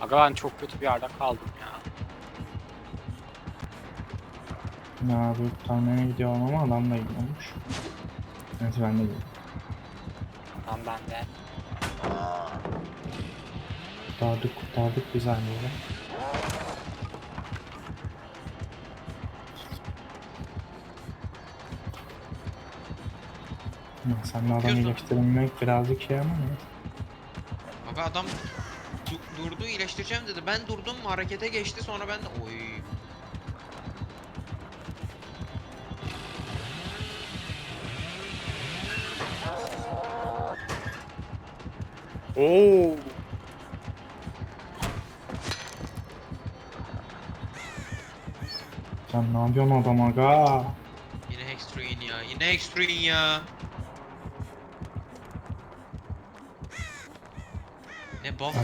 Aga ben çok kötü bir yerde kaldım ya. Ya bu kurtarmaya gidiyorum ama adam da gidiyormuş. Neyse ben de gidiyorum. Lan ben de. Kurtardık kurtardık güzel böyle. Ya sen de adam Yapıyorsun. iyileştirilmek birazcık şey ama neyse. Aga adam du- durdu iyileştireceğim dedi. Ben durdum harekete geçti sonra ben de oy. Oo. Sen ne yapıyorsun adam aga? Yine Hextruin ya. Yine Hextruin ya. Ne buff mı.